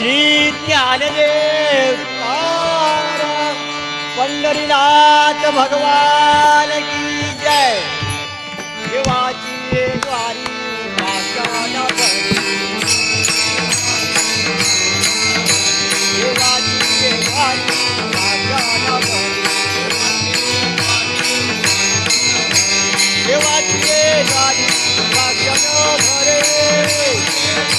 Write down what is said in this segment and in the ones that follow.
શ્રી જ્ઞાનદેવ પંડરીનાથ ભગવાન કી જય એવા છીએ દ્વારી ભાષાના એવા છીએ દ્વારી ભાષાના એવા છીએ દ્વારી ભાષાનો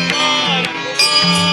God.